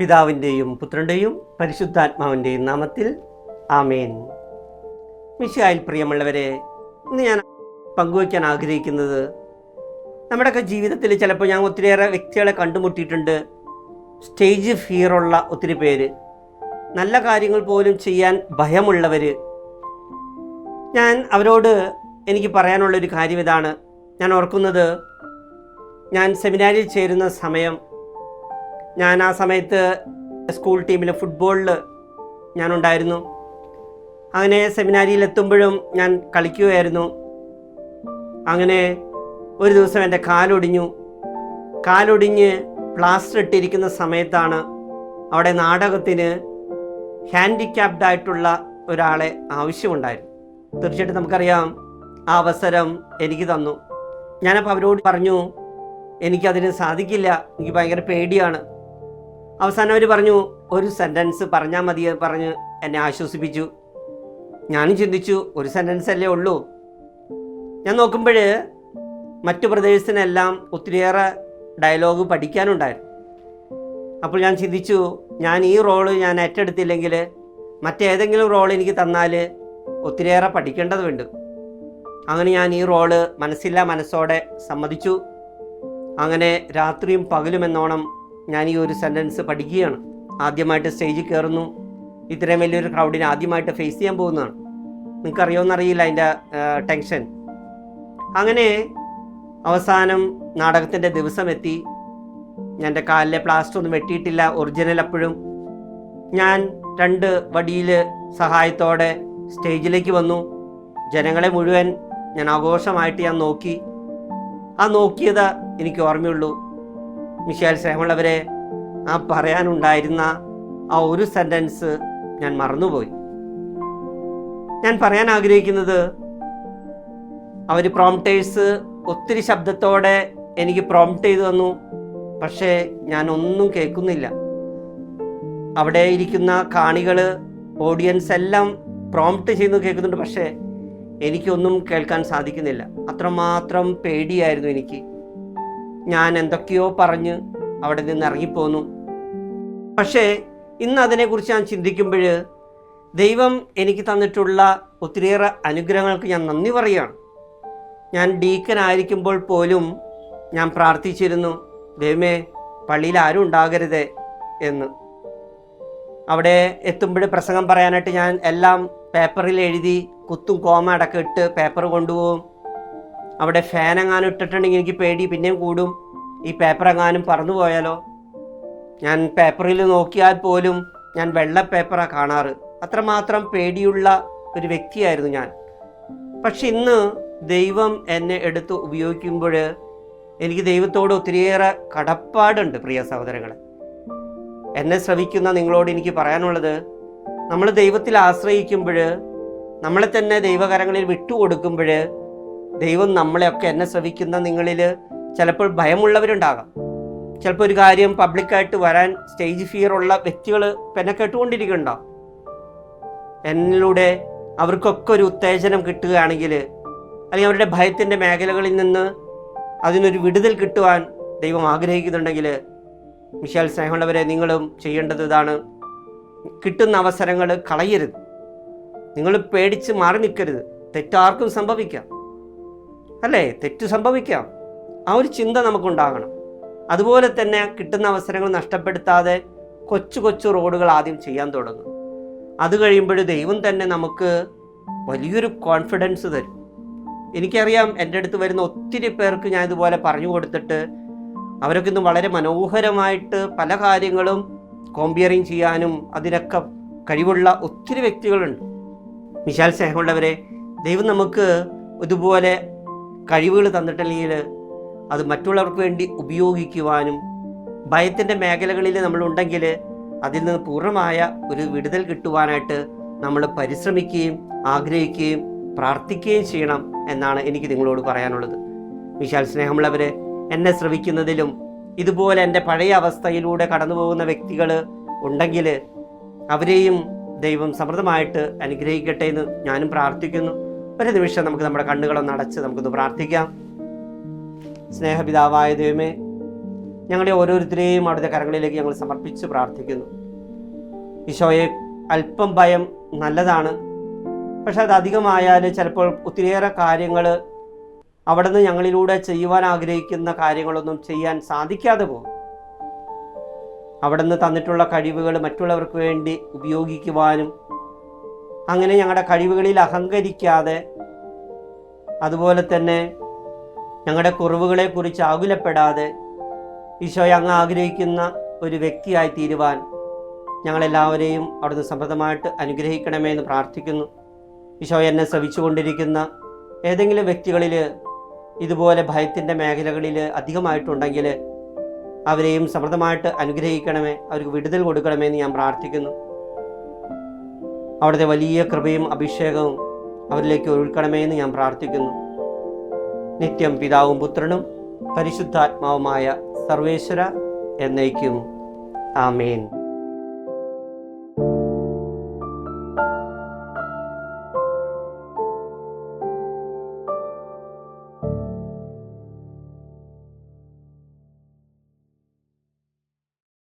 പിതാവിന്റെയും പുത്രന്റെയും പരിശുദ്ധാത്മാവിന്റെയും നാമത്തിൽ ആമേൻ. മിശായിൽ പ്രിയമുള്ളവരെ ഇന്ന് ഞാൻ പങ്കുവയ്ക്കാൻ ആഗ്രഹിക്കുന്നത് നമ്മുടെയൊക്കെ ജീവിതത്തിൽ ചിലപ്പോൾ ഞാൻ ഒത്തിരിയേറെ വ്യക്തികളെ കണ്ടുമുട്ടിയിട്ടുണ്ട്. സ്റ്റേജ് ഫിയറുള്ള ഒത്തിരി പേര്. നല്ല കാര്യങ്ങൾ പോലും ചെയ്യാൻ ഭയമുള്ളവർ ഞാൻ അവരോട് എനിക്ക് പറയാനുള്ളൊരു കാര്യം ഇതാണ്. ഞാൻ ഓർക്കുന്നത് ഞാൻ സെമിനാരിൽ ചേരുന്ന സമയം ഞാൻ ആ സമയത്ത് സ്കൂൾ ടീമിൽ ഫുട്ബോളിൽ ഞാനുണ്ടായിരുന്നു. അങ്ങനെ സെമിനാരിയിൽ എത്തുമ്പോഴും ഞാൻ കളിക്കുകയായിരുന്നു. അങ്ങനെ ഒരു ദിവസം എന്റെ കാലൊടിഞ്ഞു. കാലൊടിഞ്ഞ് പ്ലാസ്റ്റർ ഇട്ടിരിക്കുന്ന സമയത്താണ് അവിടെ നാടകത്തിന് ഹാൻഡിക്യാപ്ഡ് ആയിട്ടുള്ള ഒരാളെ ആവശ്യമുണ്ടായിരുന്നു തീർച്ചയായിട്ടും നമുക്കറിയാം ആ അവസരം എനിക്ക് തന്നു. ഞാനപ്പോൾ അവരോട് പറഞ്ഞു എനിക്കതിന് സാധിക്കില്ല. എനിക്ക് ഭയങ്കര പേടിയാണ്. അവസാനം അവർ പറഞ്ഞു ഒരു സെന്റൻസ് പറഞ്ഞാൽ മതി പറഞ്ഞ് എന്നെ ആശ്വസിപ്പിച്ചു. ഞാനും ചിന്തിച്ചു ഒരു സെന്റൻസ് അല്ലേ ഉള്ളൂ? ഞാൻ നോക്കുമ്പോൾ മറ്റു പ്രദേശത്തിനെല്ലാം ഒത്തിരിയേറെ ഡയലോഗ് പഠിക്കാനുണ്ടായിരുന്നു. അപ്പോൾ ഞാൻ ചിന്തിച്ചു ഞാൻ ഈ റോൾ ഞാൻ ഏറ്റെടുത്തില്ലെങ്കിൽ മറ്റേതെങ്കിലും റോൾ എനിക്ക് തന്നാൽ ഒത്തിരിയേറെ പഠിക്കേണ്ടതുണ്ട് അങ്ങനെ ഞാൻ ഈ റോൾ മനസ്സില്ല മനസ്സോടെ സമ്മതിച്ചു. അങ്ങനെ രാത്രിയും പകലും എന്നോണം ഞാൻ ഈ ഒരു സെന്റൻസ് പഠിക്കുകയാണ്. ആദ്യമായിട്ട് സ്റ്റേജിൽ കയറുന്നു. ഇത്രയും വലിയൊരു ക്രൗഡിനെ ആദ്യമായിട്ട് ഫേസ് ചെയ്യാൻ പോകുന്നതാണ്. നിങ്ങൾക്കറിയോന്നറിയില്ല അതിന്റെ ടെൻഷൻ അങ്ങനെ അവസാനം നാടകത്തിന്റെ ദിവസം എത്തി ഞാൻ എന്റെ കാലിലെ പ്ലാസ്റ്റർ ഒന്നും വെട്ടിയിട്ടില്ല. ഒറിജിനൽ അപ്പോഴും. ഞാൻ രണ്ട് വടിയിൽ സഹായത്തോടെ സ്റ്റേജിലേക്ക് വന്നു. ജനങ്ങളെ മുഴുവൻ ഞാൻ ആഘോഷമായിട്ട് ഞാൻ നോക്കി. ആ നോക്കിയത് എനിക്ക് ഓർമ്മയുള്ളൂ. മിഷേൽ സ്നേഹമുള്ളവരെ ആ പറയാനുണ്ടായിരുന്ന ആ ഒരു സെന്റൻസ് ഞാൻ മറന്നുപോയി. ഞാൻ പറയാൻ ആഗ്രഹിക്കുന്നത് അവർ പ്രോംപ്റ്റേഴ്സ് ഒത്തിരി ശബ്ദത്തോടെ എനിക്ക് പ്രോംപ്റ്റ് ചെയ്തു തന്നു പക്ഷേ ഞാൻ ഒന്നും കേൾക്കുന്നില്ല. അവിടെ ഇരിക്കുന്ന കാണികൾ ഓഡിയൻസ് എല്ലാം പ്രോംപ്റ്റ് ചെയ്യുന്നു കേൾക്കുന്നുണ്ട് പക്ഷേ എനിക്കൊന്നും കേൾക്കാൻ സാധിക്കുന്നില്ല. അത്രമാത്രം പേടിയായിരുന്നു എനിക്ക്. ഞാൻ എന്തൊക്കെയോ പറഞ്ഞ് അവിടെ നിന്ന് ഇറങ്ങിപ്പോന്നു. പക്ഷേ ഇന്ന് അതിനെക്കുറിച്ച് ഞാൻ ചിന്തിക്കുമ്പോൾ ദൈവം എനിക്ക് തന്നിട്ടുള്ള ഒത്തിരിയേറെ അനുഗ്രഹങ്ങൾക്ക് ഞാൻ നന്ദി പറയുകയാണ്. ഞാൻ ഡീക്കനായിരിക്കുമ്പോൾ പോലും ഞാൻ പ്രാർത്ഥിച്ചിരുന്നു ദൈവമേ പള്ളിയിൽ ആരും ഉണ്ടാകരുതേ എന്ന്. അവിടെ എത്തുമ്പോൾ പ്രസംഗം പറയാനായിട്ട് ഞാൻ എല്ലാം പേപ്പറിൽ എഴുതി കുത്തും കോമ അടക്കം ഇട്ട് പേപ്പർ കൊണ്ടുപോകും. അവിടെ ഫാൻ എങ്ങാനും ഇട്ടിട്ടുണ്ടെങ്കിൽ എനിക്ക് പേടി. പിന്നെയും കൂടും. ഈ പേപ്പർ എങ്ങാനും പറന്നു പോയാലോ? ഞാൻ പേപ്പറിൽ നോക്കിയാൽ പോലും ഞാൻ വെള്ള പേപ്പറാണ് കാണാറ്. അത്രമാത്രം പേടിയുള്ള ഒരു വ്യക്തിയായിരുന്നു ഞാൻ. പക്ഷെ ഇന്ന് ദൈവം എന്നെ എടുത്ത് ഉപയോഗിക്കുമ്പോൾ എനിക്ക് ദൈവത്തോട് ഒത്തിരിയേറെ കടപ്പാടുണ്ട് പ്രിയ സഹോദരങ്ങളെ. എന്നെ ശ്രവിക്കുന്ന നിങ്ങളോട് എനിക്ക് പറയാനുള്ളത് നമ്മൾ ദൈവത്തിൽ ആശ്രയിക്കുമ്പോൾ നമ്മളെ തന്നെ ദൈവകരങ്ങളിൽ വിട്ടുകൊടുക്കുമ്പോൾ ദൈവം നമ്മളെയൊക്കെ എന്നെ ശ്രവിക്കുന്ന നിങ്ങളിൽ ചിലപ്പോൾ ഭയമുള്ളവരുണ്ടാകാം. ചിലപ്പോൾ ഒരു കാര്യം പബ്ലിക്കായിട്ട് വരാൻ സ്റ്റേജ് ഫിയർ ഉള്ള വ്യക്തികൾ എന്നെ കേട്ടുകൊണ്ടിരിക്കുന്നുണ്ടാവും. എന്നിലൂടെ അവർക്കൊക്കെ ഒരു ഉത്തേജനം കിട്ടുകയാണെങ്കിൽ അല്ലെങ്കിൽ അവരുടെ ഭയത്തിന്റെ മേഖലകളിൽ നിന്ന് അതിനൊരു വിടുതൽ കിട്ടുവാൻ ദൈവം ആഗ്രഹിക്കുന്നുണ്ടെങ്കിൽ മിഷാൽ സ്നേഹമുള്ളവരെ നിങ്ങളും ചെയ്യേണ്ടത് ഇതാണ്. കിട്ടുന്ന അവസരങ്ങൾ കളയരുത്. നിങ്ങൾ പേടിച്ച് മാറി നിൽക്കരുത്. തെറ്റാർക്കും സംഭവിക്കാം. അല്ലേ? തെറ്റ് സംഭവിക്കാം. ആ ഒരു ചിന്ത നമുക്കുണ്ടാകണം. അതുപോലെ തന്നെ കിട്ടുന്ന അവസരങ്ങൾ നഷ്ടപ്പെടുത്താതെ കൊച്ചു കൊച്ചു റോഡുകൾ ആദ്യം ചെയ്യാൻ തുടങ്ങും. അത് കഴിയുമ്പോൾ ദൈവം തന്നെ നമുക്ക് വലിയൊരു കോൺഫിഡൻസ് തരും. എനിക്കറിയാം എന്റെ അടുത്ത് വരുന്ന ഒത്തിരി പേർക്ക് ഞാൻ ഇതുപോലെ പറഞ്ഞു കൊടുത്തിട്ട് അവരൊക്കെ ഇന്ന് വളരെ മനോഹരമായിട്ട് പല കാര്യങ്ങളും കോമ്പിയറിങ് ചെയ്യാനും അതിനൊക്കെ കഴിവുള്ള ഒത്തിരി വ്യക്തികളുണ്ട്. വിശാൽ സ്നേഹമുള്ളവരെ ദൈവം നമുക്ക് ഇതുപോലെ കഴിവുകൾ തന്നിട്ടില്ലെങ്കിൽ അത് മറ്റുള്ളവർക്ക് വേണ്ടി ഉപയോഗിക്കുവാനും ഭയത്തിന്റെ മേഖലകളിൽ നമ്മളുണ്ടെങ്കിൽ അതിൽ നിന്ന് പൂർണമായ ഒരു വിടുതൽ കിട്ടുവാനായിട്ട് നമ്മൾ പരിശ്രമിക്കുകയും ആഗ്രഹിക്കുകയും പ്രാർത്ഥിക്കുകയും ചെയ്യണം എന്നാണ് എനിക്ക് നിങ്ങളോട് പറയാനുള്ളത്. വിശാൽ സ്നേഹമുള്ളവർ എന്നെ ശ്രവിക്കുന്നതിലും ഇതുപോലെ എന്റെ പഴയ അവസ്ഥയിലൂടെ കടന്നു പോകുന്ന വ്യക്തികൾ ഉണ്ടെങ്കിൽ അവരെയും ദൈവം സമൃദ്ധമായിട്ട് അനുഗ്രഹിക്കട്ടെ എന്ന് ഞാനും പ്രാർത്ഥിക്കുന്നു. ഒരു നിമിഷം നമുക്ക് നമ്മുടെ കണ്ണുകളൊന്ന് അടച്ച് നമുക്കൊന്ന് പ്രാർത്ഥിക്കാം. സ്നേഹപിതാവായ ദൈവമേ ഞങ്ങളുടെ ഓരോരുത്തരെയും അവിടുത്തെ കരങ്ങളിലേക്ക് ഞങ്ങൾ സമർപ്പിച്ച് പ്രാർത്ഥിക്കുന്നു. ഈശോയെ അല്പം ഭയം നല്ലതാണ് പക്ഷെ അത് അധികമായാൽ ചിലപ്പോൾ ഒത്തിരിയേറെ കാര്യങ്ങൾ അവിടുന്ന് ഞങ്ങളിലൂടെ ചെയ്യുവാൻ ആഗ്രഹിക്കുന്ന കാര്യങ്ങളൊന്നും ചെയ്യാൻ സാധിക്കാതെ പോകും. അവിടുന്ന് തന്നിട്ടുള്ള കഴിവുകൾ മറ്റുള്ളവർക്ക് വേണ്ടി ഉപയോഗിക്കുവാനും അങ്ങനെ ഞങ്ങളുടെ കഴിവുകളിൽ അഹങ്കരിക്കാതെ അതുപോലെ തന്നെ ഞങ്ങളുടെ കുറവുകളെക്കുറിച്ച് ആകുലപ്പെടാതെ ഈശോയെ അങ്ങ് ആഗ്രഹിക്കുന്ന ഒരു വ്യക്തിയായി തീരുവാൻ ഞങ്ങളെല്ലാവരെയും അവിടുന്ന് സമൃദ്ധമായിട്ട് അനുഗ്രഹിക്കണമേ എന്ന് പ്രാർത്ഥിക്കുന്നു. ഈശോ എന്നെ ശ്രവിച്ചുകൊണ്ടിരിക്കുന്ന ഏതെങ്കിലും വ്യക്തികളിൽ ഇതുപോലെ ഭയത്തിന്റെ മേഖലകളിൽ അധികമായിട്ടുണ്ടെങ്കിൽ അവരെയും സമൃദ്ധമായിട്ട് അനുഗ്രഹിക്കണമേ അവർക്ക് വിടുതൽ കൊടുക്കണമേ എന്ന് ഞാൻ പ്രാർത്ഥിക്കുന്നു. അവിടുത്തെ വലിയ കൃപയും അഭിഷേകവും അവരിലേക്ക് ഒഴുക്കണമേ എന്ന് ഞാൻ പ്രാർത്ഥിക്കുന്നു. നിത്യം പിതാവും പുത്രനും പരിശുദ്ധാത്മാവുമായ സർവേശ്വര എന്നേക്കും. ആമേൻ.